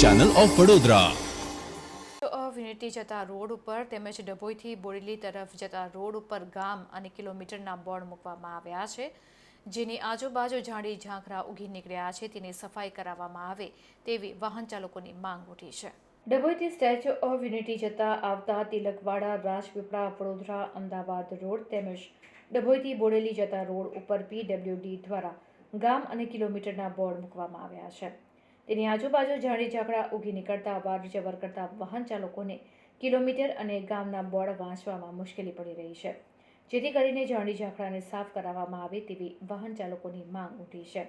Channel of Vadodara વિનીટી જતા road ઉપર તેમજ ડભોઈથી બોરેલી તરફ જતા રોડ ઉપર ગામ અને કિલોમીટરના બોર્ડ મૂકવામાં આવ્યા છે. જેની આજુબાજુ ઝાડી ઝાંખરા ઉગી નીકળ્યા છે. તેની સફાઈ કરાવવામાં આવે તેવી વાહન ચાલકોની માંગ ઉઠી છે. ડભોઈથી સ્ટેચ્યુ ઓફ યુનિટી જતા આવતા તિલકવાડા રાજપીપળા વડોદરા અમદાવાદ રોડ તેમજ ડભોઈથી બોડેલી જતા રોડ ઉપર પીડબ્લ્યુડી દ્વારા ગામ અને કિલોમીટરના બોર્ડ મૂકવામાં આવ્યા છે. તેની આજુબાજુ ઝાડી ઝાકડા ઉગી નીકળતા અવાર જવર કરતા વાહન ચાલકોને કિલોમીટર અને ગામના બોર્ડ વાંચવામાં મુશ્કેલી પડી રહી છે. જેથી કરીને ઝાડી ઝાકડાને સાફ કરાવવામાં આવે તેવી વાહન ચાલકોની માંગ ઉઠી છે.